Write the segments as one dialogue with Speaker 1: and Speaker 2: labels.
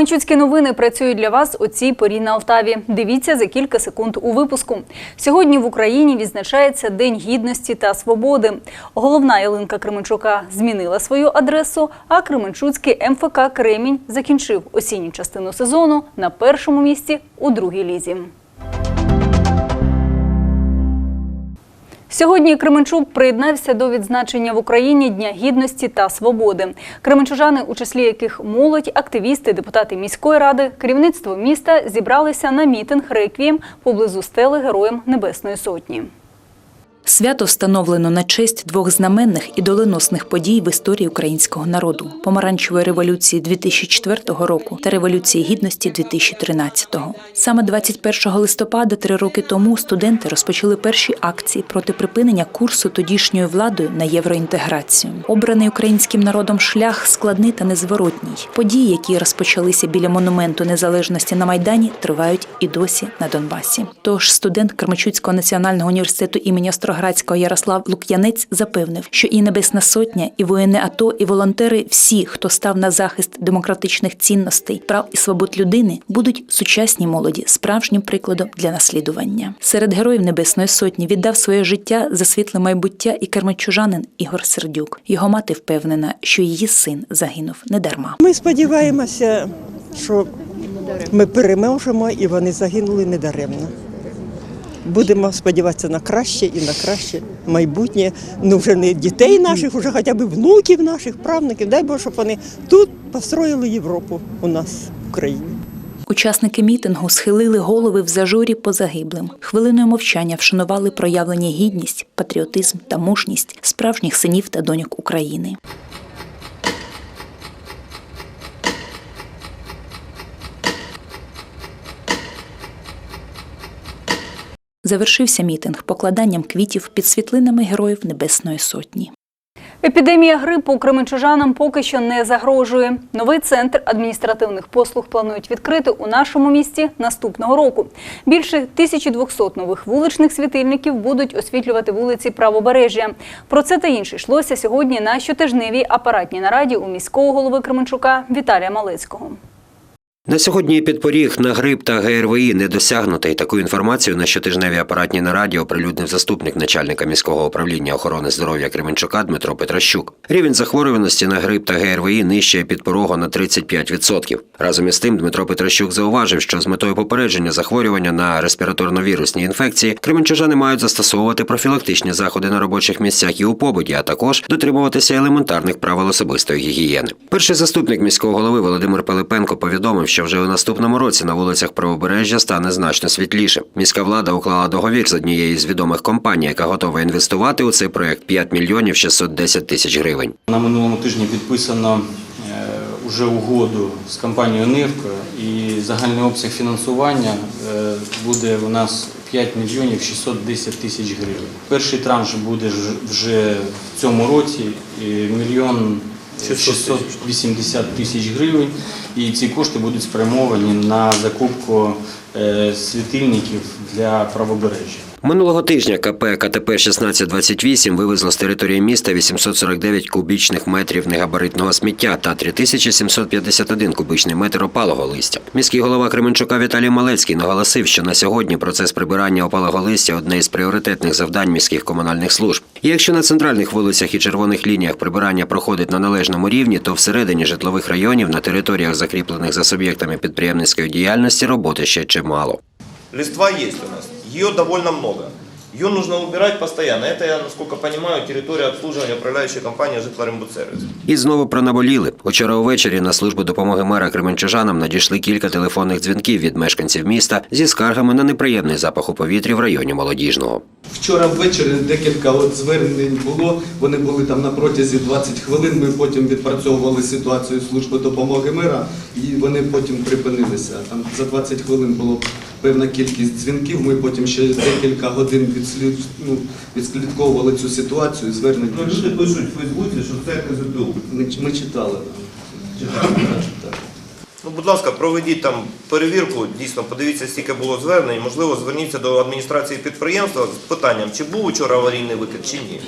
Speaker 1: Кременчуцькі новини працюють для вас у цій порі на Алтаві. Дивіться за кілька секунд у випуску. Сьогодні в Україні відзначається День гідності та свободи. Головна ялинка Кременчука змінила свою адресу, а Кременчуцький МФК Кремінь закінчив осінню частину сезону на першому місці у другій лізі. Сьогодні Кременчук приєднався до відзначення в Україні Дня гідності та свободи. Кременчужани, у числі яких молодь, активісти, депутати міської ради, керівництво міста зібралися на мітинг реквієм поблизу стели Героям Небесної Сотні.
Speaker 2: Свято встановлено на честь двох знаменних і доленосних подій в історії українського народу помаранчевої революції 2004 року та революції гідності 2013-го. Саме 21 листопада, три роки тому, студенти розпочали перші акції проти припинення курсу тодішньою владою на євроінтеграцію. Обраний українським народом шлях складний та незворотній. Події, які розпочалися біля монументу незалежності на майдані, тривають і досі на Донбасі. Тож студент Кермачуцького національного університету імені Остроградського Ярослав Лук'янець запевнив, що і Небесна Сотня, і воїни АТО, і волонтери, всі, хто став на захист демократичних цінностей, прав і свобод людини, будуть сучасній молоді справжнім прикладом для наслідування. Серед героїв Небесної Сотні віддав своє життя за світле майбуття і кермачужанин Ігор Сердюк. Його мати впевнена, що її син загинув недарма.
Speaker 3: Ми сподіваємося, що ми переможемо і вони загинули недаремно. Будемо сподіватися на краще і на краще майбутнє. Ну вже не дітей наших, вже хоча б внуків наших, правнуків. Дай Боже, щоб вони тут построїли Європу у нас в Україні.
Speaker 2: Учасники мітингу схилили голови в зажурі по загиблим. Хвилиною мовчання вшанували проявлені гідність, патріотизм та мужність справжніх синів та доньок України. Завершився мітинг покладанням квітів під світлинами героїв Небесної Сотні.
Speaker 1: Епідемія грипу кременчужанам поки що не загрожує. Новий центр адміністративних послуг планують відкрити у нашому місті наступного року. Більше 1200 нових вуличних світильників будуть освітлювати вулиці Правобережжя. Про це та інше йшлося сьогодні на щотижневій апаратній нараді у міського голови Кременчука Віталія Малецького.
Speaker 4: На сьогодні підпоріг на грип та ГРВІ не досягнутий. Таку інформацію на щотижневій апаратній нараді оприлюднив заступник начальника міського управління охорони здоров'я Кременчука Дмитро Петращук. Рівень захворюваності на грип та ГРВІ нижче підпорогу на 35%. Разом із тим Дмитро Петращук зауважив, що з метою попередження захворювання на респіраторно-вірусні інфекції кременчужани мають застосовувати профілактичні заходи на робочих місцях і у побуті, а також дотримуватися елементарних правил особистої гігієни. Перший заступник міського голови Володимир Пилипенко повідомив, що вже у наступному році на вулицях правобережжя стане значно світліше. Міська влада уклала договір з однією з відомих компаній, яка готова інвестувати у цей проект 5 мільйонів 610 тисяч гривень.
Speaker 5: На минулому тижні підписано е, уже угоду з компанією «Нивка» і загальний обсяг фінансування е, буде у нас 5 мільйонів 610 тисяч гривень. Перший транш буде вже в цьому році мільйон 680 тисяч гривень, і ці кошти будуть спрямовані на закупку е, світильників для правобережжя.
Speaker 4: Минулого тижня КП КТП 1628 вивезло з території міста 849 кубічних метрів негабаритного сміття та 3751 кубічний метр опалого листя. Міський голова Кременчука Віталій Малецький наголосив, що на сьогодні процес прибирання опалого листя одне із пріоритетних завдань міських комунальних служб. Якщо на центральних вулицях і червоних лініях прибирання проходить на належному рівні, то всередині житлових районів на територіях, закріплених за суб'єктами підприємницької діяльності, роботи ще чимало.
Speaker 6: Листва є у нас, її доволі много. Ее нужно убирать постоянно. Это, я, насколько понимаю, территория обслуживания управляющей компании «Житлорембудсервис».
Speaker 4: І знову про наболіли. Учора увечері на службу допомоги мера Кременчужанам надійшли кілька телефонних дзвінків від мешканців міста зі скаргами на неприємний запах у повітрі в районі молодіжного.
Speaker 7: Вчора ввечері декілька от звернень було. Вони були там на протязі 20 хвилин. Ми потім відпрацьовували ситуацію служби допомоги мера, і вони потім припинилися. Там за 20 хвилин було певна кількість дзвінків. Ми потім ще декілька годин відслід, ну, відслідковували цю ситуацію. Звернень
Speaker 6: Ну, люди пишуть в Фейсбуці, що це КЗТУ.
Speaker 7: ми, ми читали.
Speaker 6: Читали,
Speaker 7: Так.
Speaker 6: Ну, будь ласка, проведіть там перевірку, дійсно, подивіться, скільки було звернень. Можливо, зверніться до адміністрації підприємства з питанням, чи був вчора аварійний викид, чи ні.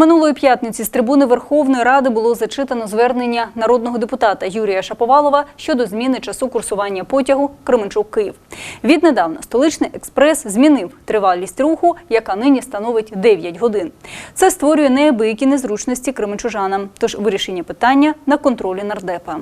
Speaker 1: Минулої п'ятниці з трибуни Верховної Ради було зачитано звернення народного депутата Юрія Шаповалова щодо зміни часу курсування потягу Кременчук-Київ. Віднедавна столичний експрес змінив тривалість руху, яка нині становить 9 годин. Це створює неабиякі незручності кременчужанам. Тож вирішення питання на контролі нардепа.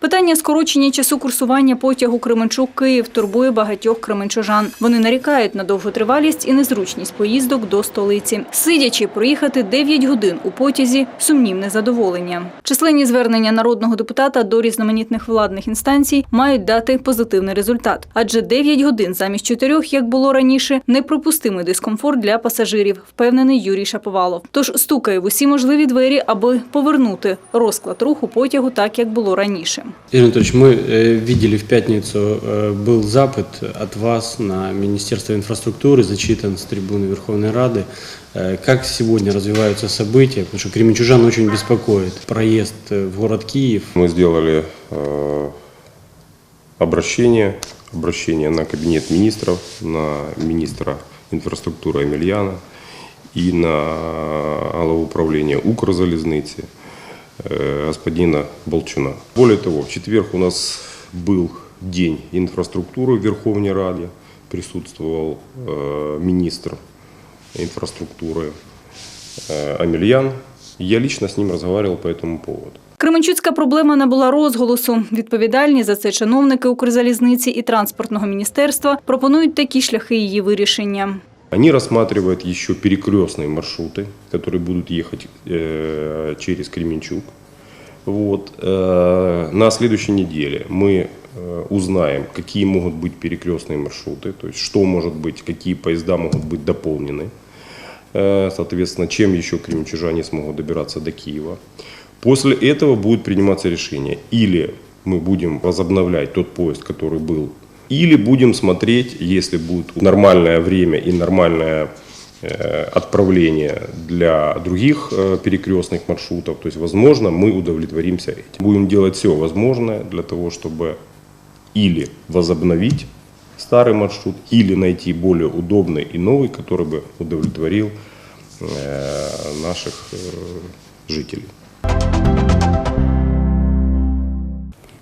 Speaker 1: Питання скорочення часу курсування потягу Кременчук-Київ турбує багатьох кременчужан. Вони нарікають на довготривалість і незручність поїздок до столиці. Сидячи, проїхати 9 годин у потязі – сумнівне задоволення. Численні звернення народного депутата до різноманітних владних інстанцій мають дати позитивний результат. Адже 9 годин замість 4, як було раніше, неприпустимий дискомфорт для пасажирів, впевнений Юрій Шаповалов. Тож стукає в усі можливі двері, аби повернути розклад руху потягу так, як було раніше.
Speaker 8: Игорь Анатольевич, мы э, видели в пятницу, э, был запад от вас на Министерство инфраструктуры, зачитан с трибуны Верховной Рады. Э, Как сегодня развиваются события? Потому что кременчужан очень беспокоит проезд в город Киев.
Speaker 9: Мы сделали обращение, обращение на кабинет министров, на министра инфраструктуры Емельяна и на главу управления господина Болчуна. Более того, в четверг у нас был день инфраструктуры в Верховной Раде, присутствовал э, министр инфраструктуры э, Амельян. Я лично с ним разговаривал по этому поводу.
Speaker 1: Кременчуцька проблема набула розголосу. Відповідальні за це чиновники Укрзалізниці і транспортного міністерства пропонують такі шляхи її вирішення.
Speaker 9: Они рассматривают еще перекрестные маршруты, которые будут ехать э, через Кременчуг. Вот. Э, на следующей неделе мы э, узнаем, какие могут быть перекрестные маршруты, то есть что может быть, какие поезда могут быть дополнены. Э, соответственно, чем еще кременчужане смогут добираться до Киева. После этого будет приниматься решение. Или мы будем возобновлять тот поезд, который был, или будем смотреть, если будет нормальное время и нормальное э, отправление для других э, перекрестных маршрутов, то есть, возможно, мы удовлетворимся этим. Будем делать все возможное для того, чтобы или возобновить старый маршрут, или найти более удобный и новый, который бы удовлетворил э, наших жителей.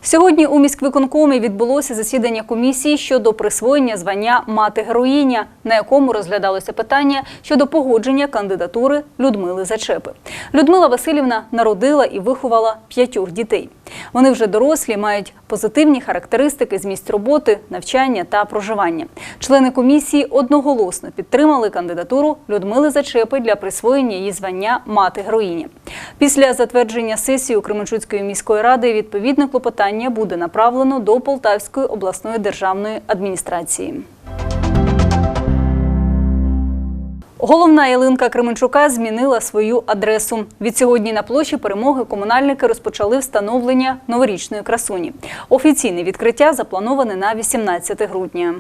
Speaker 1: Сьогодні у міськвиконкомі відбулося засідання комісії щодо присвоєння звання мати героїня, на якому розглядалося питання щодо погодження кандидатури Людмили Зачепи. Людмила Васильівна народила і виховала п'ятьох дітей. Вони вже дорослі, мають позитивні характеристики з місць роботи, навчання та проживання. Члени комісії одноголосно підтримали кандидатуру Людмили Зачепи для присвоєння її звання мати героїня. Після затвердження сесії у Кременчуцької міської ради відповідне клопотання буде направлено до Полтавської обласної державної адміністрації. Головна ялинка Кременчука змінила свою адресу. Відсьогодні на площі перемоги комунальники розпочали встановлення новорічної красуні. Офіційне відкриття заплановане на 18 грудня.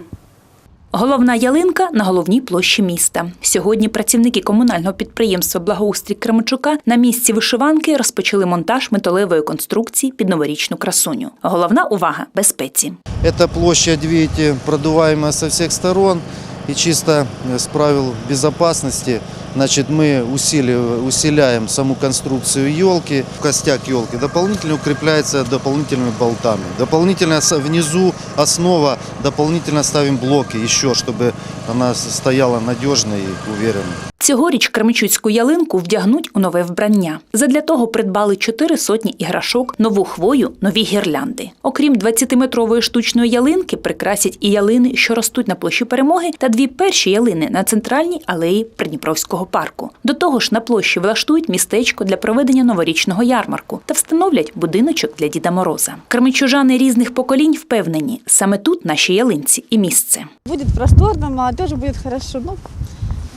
Speaker 2: Головна ялинка на головній площі міста. Сьогодні працівники комунального підприємства Благоустрій Кременчука на місці вишиванки розпочали монтаж металевої конструкції під новорічну красуню. Головна увага безпеці.
Speaker 10: Ця площа, видите, продуваємо з усіх сторон. і чисто з правил безопасности, значит, мы усиливаем, усиляем саму конструкцию елки. Костяк елки дополнительно укрепляется дополнительными болтами. Дополнительно с- внизу основа, дополнительно ставим блоки еще, чтобы она стояла надежно и уверенно.
Speaker 2: Цьогоріч кременчуцьку ялинку вдягнуть у нове вбрання. Задля того придбали чотири сотні іграшок, нову хвою, нові гірлянди. Окрім 20-метрової штучної ялинки, прикрасять і ялини, що ростуть на площі перемоги, та дві перші ялини на центральній алеї Придніпровського парку. До того ж, на площі влаштують містечко для проведення новорічного ярмарку та встановлять будиночок для Діда Мороза. Кременчужани різних поколінь впевнені, саме тут наші ялинці і місце.
Speaker 11: Будет просторно, молодежи будет хорошо. Ну,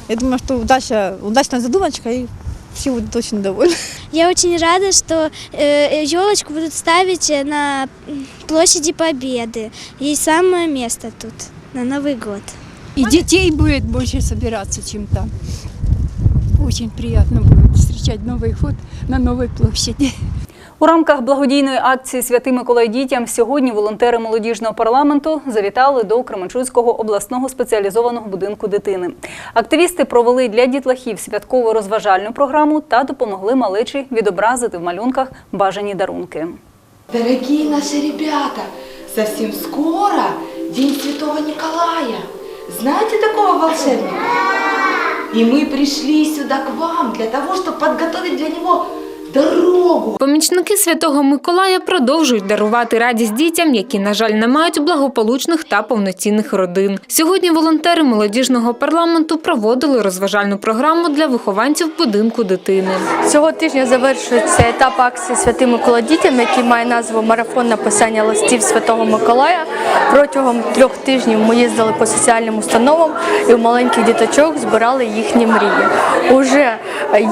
Speaker 11: я думаю, что удача, удачная задумочка, и все будут очень довольны.
Speaker 12: Я очень рада, что елочку будут ставить э, на м, площади Победы. Есть самое место тут на Новый год.
Speaker 13: И детей будет больше собираться, чем там. Очень приятно будет встречать Новый год на Новой площади.
Speaker 1: У рамках благодійної акції Святий Миколай дітям сьогодні волонтери молодіжного парламенту завітали до Кременчуцького обласного спеціалізованого будинку дитини. Активісти провели для дітлахів святкову розважальну програму та допомогли малечі відобразити в малюнках бажані дарунки.
Speaker 14: Дорогие наши ребята, совсем скоро День Святого Николая. Знаете такого волшебника? И мы пришли сюда к вам для того, чтобы подготовить для него дорогу.
Speaker 15: Помічники Святого Миколая продовжують дарувати радість дітям, які, на жаль, не мають благополучних та повноцінних родин. Сьогодні волонтери молодіжного парламенту проводили розважальну програму для вихованців будинку дитини.
Speaker 16: Цього тижня завершується етап акції Святий Микола дітям, який має назву Марафон написання листів Святого Миколая. Протягом трьох тижнів ми їздили по соціальним установам і у маленьких діточок збирали їхні мрії. Уже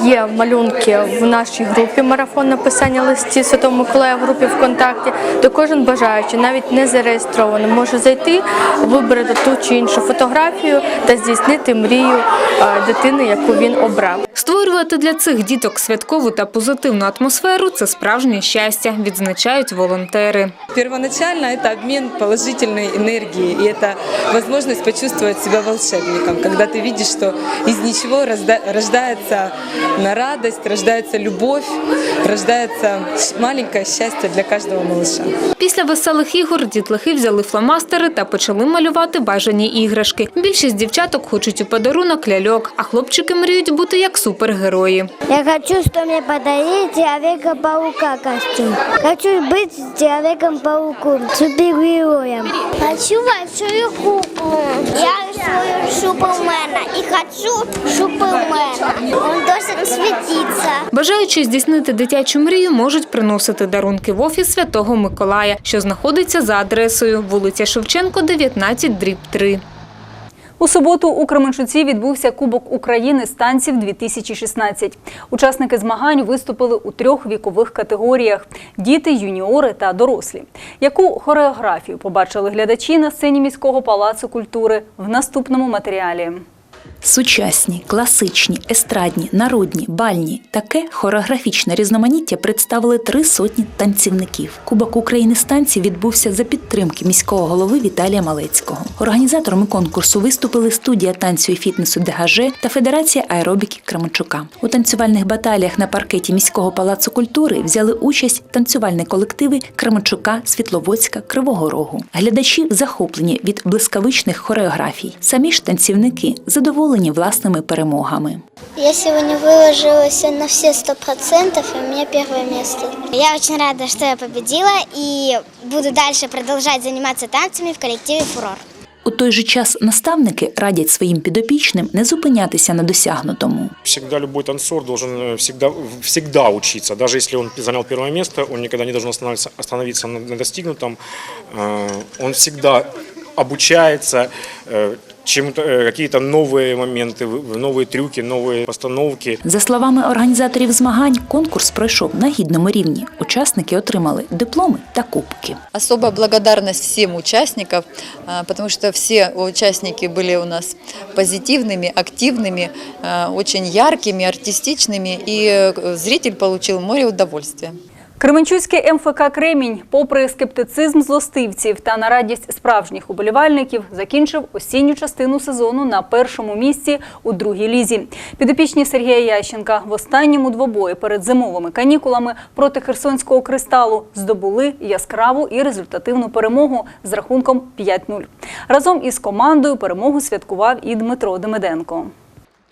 Speaker 16: є малюнки в нашій групі Марафон написання листів Святого Миколая в групі ВКонтакті, то кожен бажаючий, навіть не зареєстрований, може зайти, вибрати ту чи іншу фотографію та здійснити мрію е, дитини, яку він обрав.
Speaker 15: Створювати для цих діток святкову та позитивну атмосферу це справжнє щастя, відзначають волонтери.
Speaker 17: Первоначально это обмен положительной энергией, и это возможность почувствовать себя волшебником, когда ты видишь, что из ничего разда- рождается на радость, рождается любовь, рождается маленькое счастье для каждого малыша.
Speaker 15: Після веселих ігор дітлахи взяли фломастери та почали малювати бажані іграшки. Більшість дівчаток хочуть у подарунок ляльок, а хлопчики мріють бути як супергерої.
Speaker 12: Я хочу, что мне подарили Человека-паука костюм. Хочу быть Человеком-пауком, супергероем. Хочу большую куклу. Я рисую Супермена и хочу Супермена. Он должен светиться.
Speaker 15: Бажаючи здійснити дитячу мрію, можуть приносити дарунки в офіс Святого Миколая, що знаходиться за адресою вулиця Шевченко, 19, дріб 3.
Speaker 1: У суботу у Кременчуці відбувся Кубок України з танців 2016. Учасники змагань виступили у трьох вікових категоріях: діти, юніори та дорослі. Яку хореографію побачили глядачі на сцені міського палацу культури в наступному матеріалі?
Speaker 2: Сучасні, класичні, естрадні, народні, бальні таке хореографічне різноманіття представили три сотні танцівників. Кубок України з танців відбувся за підтримки міського голови Віталія Малецького. Організаторами конкурсу виступили студія танцю і фітнесу ДГЖ та Федерація аеробіки Кременчука. У танцювальних баталіях на паркеті міського палацу культури взяли участь танцювальні колективи Кременчука, Світловодська, Кривого Рогу. Глядачі захоплені від блискавичних хореографій. Самі ж танцівники задоволені власними перемогами.
Speaker 12: Я сегодня выложилась на все сто процентов, и у меня первое место. Я очень рада, что я победила, и буду дальше продолжать заниматься танцами в коллективе «Фурор».
Speaker 2: У той же час наставники радять своїм підопічним не зупинятися на досягнутому.
Speaker 18: Всегда любой танцор должен э, всегда, всегда учиться. Даже если он занял первое место, он никогда не должен остановиться, остановиться на, на достигнутом. Э, Он всегда обучается, э, чем-то, э, какие-то новые моменты, в- новые трюки, новые постановки.
Speaker 2: За словами організаторів змагань, конкурс пройшов на гідному рівні. Учасники отримали дипломи та кубки.
Speaker 19: Особая благодарность всем участникам, а, потому что все участники были у нас позитивными, активными, а, очень яркими, артистичными, и э, зритель получил море удовольствия.
Speaker 1: Кременчуцький МФК Кремінь, попри скептицизм злостивців та на радість справжніх уболівальників, закінчив осінню частину сезону на першому місці у другій лізі. Підопічні Сергія Ященка в останньому двобої перед зимовими канікулами проти Херсонського кристалу здобули яскраву і результативну перемогу з рахунком 5-0. Разом із командою перемогу святкував і Дмитро Демиденко.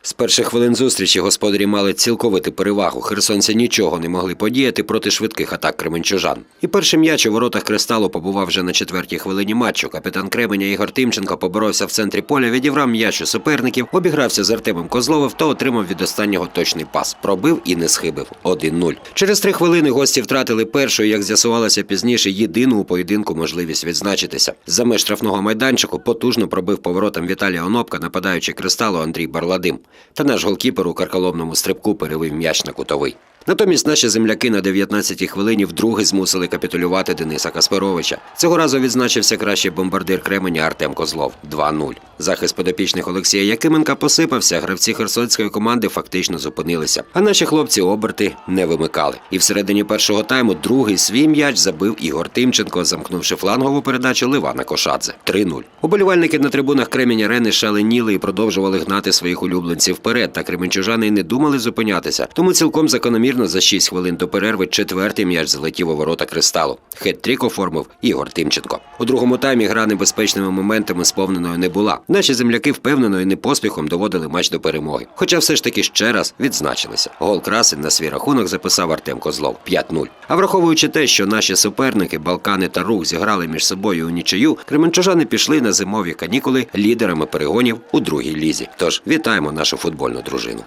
Speaker 4: З перших хвилин зустрічі господарі мали цілковиту перевагу. Херсонці нічого не могли подіяти проти швидких атак кременчужан. І перший м'яч у воротах кристалу побував вже на четвертій хвилині матчу. Капітан Кременя Ігор Тимченко поборовся в центрі поля, відіграв м'яч у суперників, обігрався з Артемом Козловим та отримав від останнього точний пас. Пробив і не схибив 1-0. Через три хвилини гості втратили першу, як з'ясувалося пізніше, єдину у поєдинку можливість відзначитися. За меж штрафного майданчику потужно пробив поворотом Віталія Онопка, нападаючи кристалу Андрій Барладим. Та наш голкіпер у карколомному стрибку перевив м'яч на кутовий. Натомість наші земляки на 19-й хвилині вдруге змусили капітулювати Дениса Касперовича. Цього разу відзначився кращий бомбардир Кременя Артем Козлов 2-0. Захист подопічних Олексія Якименка посипався. Гравці херсонської команди фактично зупинилися. А наші хлопці оберти не вимикали. І всередині першого тайму другий свій м'яч забив Ігор Тимченко, замкнувши флангову передачу Ливана Кошадзе. 3-0. Уболівальники на трибунах Кремінь Арени шаленіли і продовжували гнати своїх улюбленців вперед. Та кременчужани не думали зупинятися. Тому цілком закономірно за 6 хвилин до перерви четвертий м'яч залетів у ворота кристалу. Хет-трік оформив Ігор Тимченко. У другому таймі гра небезпечними моментами сповненою не була. Наші земляки впевнено і не поспіхом доводили матч до перемоги. Хоча все ж таки ще раз відзначилися. Гол красень на свій рахунок записав Артем Козлов 5-0. А враховуючи те, що наші суперники Балкани та Рух зіграли між собою у нічию, кременчужани пішли на зимові канікули лідерами перегонів у другій лізі. Тож вітаємо нашу футбольну дружину.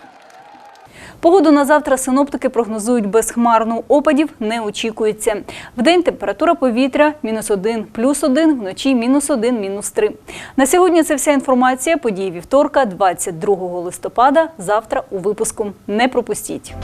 Speaker 1: Погоду на завтра синоптики прогнозують безхмарну. Опадів не очікується. Вдень температура повітря мінус 1, плюс 1, вночі мінус 1, мінус 3. На сьогодні це вся інформація. Події вівторка, 22 листопада. Завтра у випуску. Не пропустіть.